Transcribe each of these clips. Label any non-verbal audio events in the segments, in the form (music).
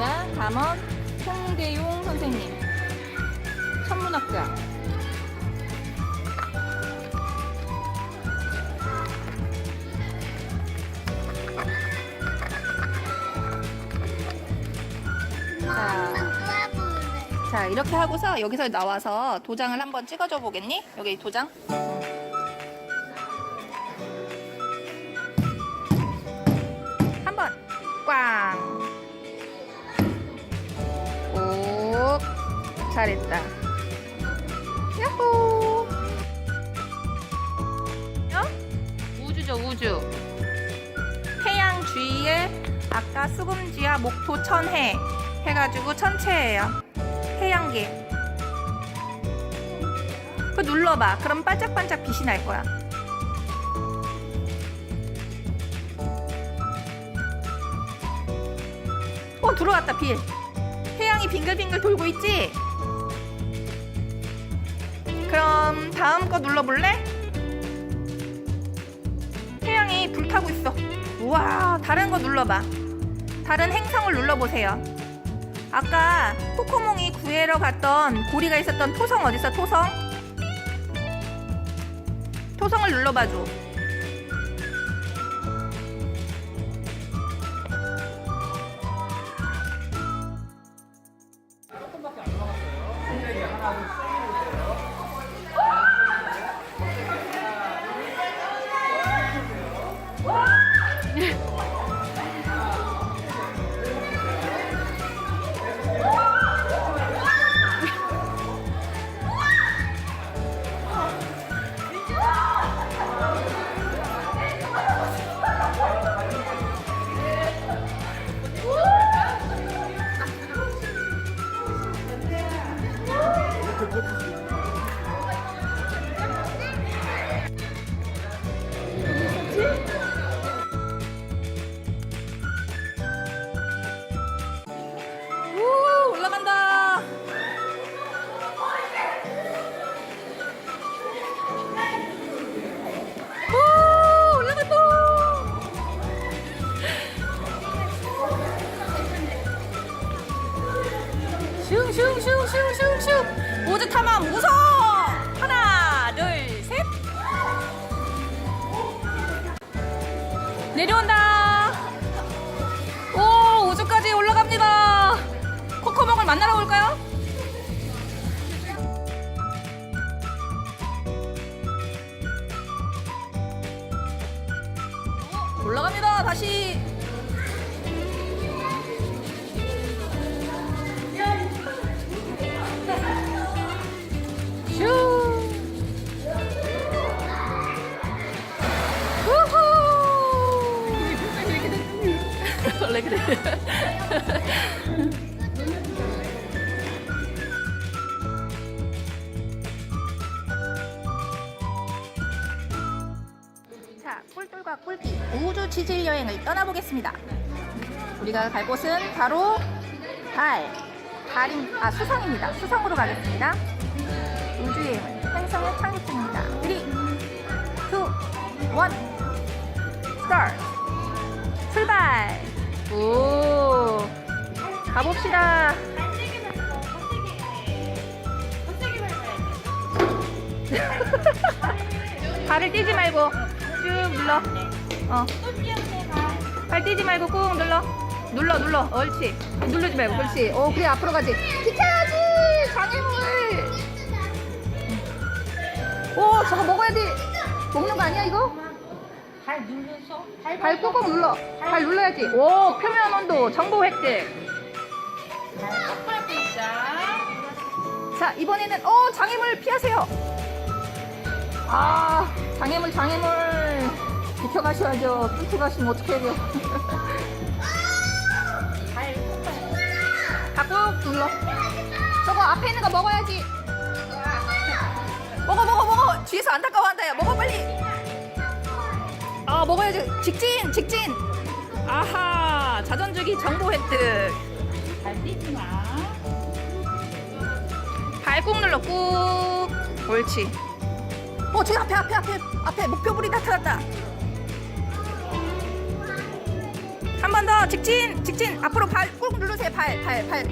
누구야? 담원 홍대용 선생님. 천문학자. 자, 자 이렇게 하고서 여기서 나와서 도장을 한번 찍어줘 보겠니? 여기 도장. 잘했다. 야호. 어? 우주죠 우주. 태양 주위에 아까 수금지와 목토 천해 해가지고 천체예요. 태양계. 그 눌러봐. 그럼 반짝반짝 빛이 날 거야. 어 들어왔다 빛. 태양이 빙글빙글 돌고 있지? 그럼 다음 거 눌러볼래? 태양이 불타고 있어. 우와 다른 거 눌러봐. 다른 행성을 눌러보세요. 아까 코코몽이 구해러 갔던 고리가 있었던 토성 어딨어 토성? 토성을 눌러봐줘. 우 내려온다. 오 우주까지 올라갑니다. 코코몽을 만나러 올까요? 오, 올라갑니다. 다시. 꿀꿀과 꿀기 우주 지질 여행을 떠나보겠습니다. 우리가 갈 곳은 바로 달, 달인 아 수성입니다. 수성으로 가겠습니다. 우주 여행은 행성의 착륙 중입니다. 3, 2, 1, 스타트! 출발! 오, 가봅시다. 발을 띄지 말고 쭉 눌러. 어. 발 띄지 말고 꾹 눌러. 눌러, 눌러. 옳지. 누르지 말고. 그렇지. 오, 그래, 앞으로 가지. 비켜야지! 장애물! 오, 저거 먹어야 돼. 먹는 거 아니야, 이거? 발 눌러서 발 꾹꾹 눌러. 발 눌러야지. 오, 표면 온도 정보 획득. 자, 이번에는 어, 장애물 피하세요. 아, 장애물 장애물 비켜 가셔야죠. 뚫고 가시면 어떡해요. 발 (laughs) 다꾹 눌러. 저거 앞에 있는 거 먹어야지. 먹어 먹어 먹어. 뒤에서 안타까워한다. 야, 먹어 빨리. 아, 먹어야지. 직진 직진. 아하, 자전주기 정보 획득. 발 띄지 마. 발꾹 눌러 꾹 옳지 어 저기 앞에 앞에 앞에 앞에 목표물이 나타났다. 한 번 더 직진 직진. 앞으로 발 꾹 누르세요 발 발 발.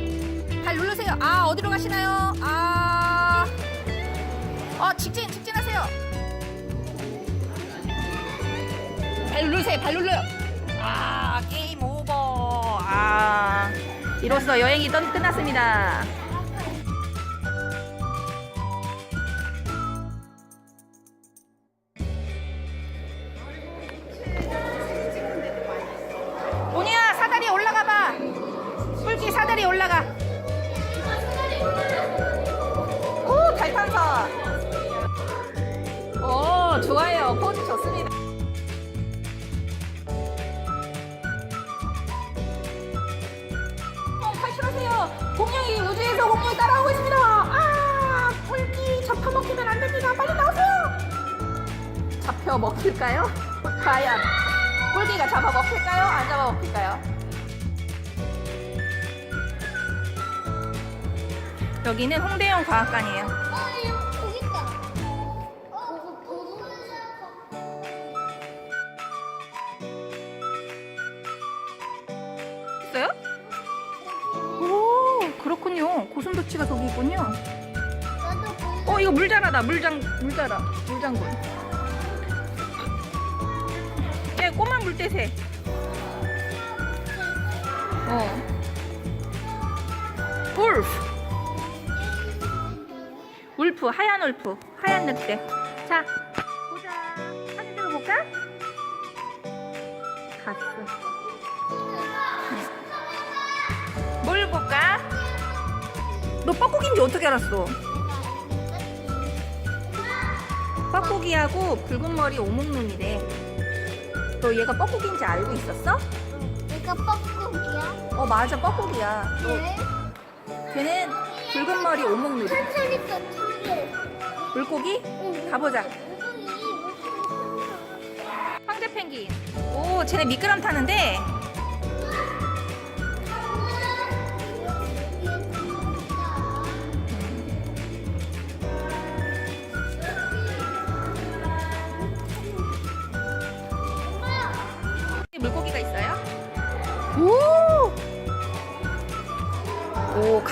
발 누르세요. 아 어디로 가시나요? 아. 어, 직진 직진하세요. 발 누르세요 발 눌러요. 아 게임 오버. 아. 이로써 여행이 떠, 끝났습니다 잡혀 먹힐까요? 과연 뿔기가 잡아 먹힐까요? 안 잡아 먹힐까요? 여기는 홍대용 과학관이에요. 어. 있어요? 오, 그렇군요. 고슴도치가 저기 있군요. 어, 이거 물자라다. 물장, 물자라. 물장군. 야, 꼬마 물대새. 어. 울프. 울프, 하얀 울프. 하얀 늑대. 자, 보자. 사진 찍어볼까? 갔어. 뭘 볼까? 너 뻐꾸기인지 어떻게 알았어? 뻐꾸기하고 붉은 머리 오목눈이래. 너 얘가 뻐꾸기인지 알고 있었어? 내가 뻐꾸기야. 어 맞아 뻐꾸기야. 왜? 걔는 붉은 머리 오목눈. 천천히 천천히. 물고기? 응. 가보자. 황제 펭귄. 오, 쟤네 미끄럼 타는데.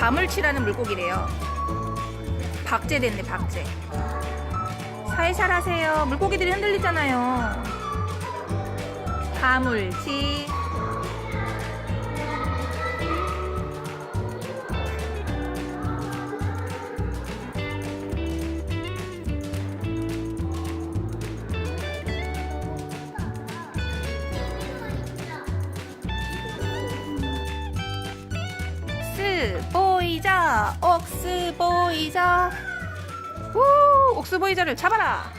가물치라는 물고기래요. 박제 됐네, 박제. 살살 하세요. 물고기들이 흔들리잖아요. 가물치. 보이자. 옥스 보이자. 우 옥스 보이자를 잡아라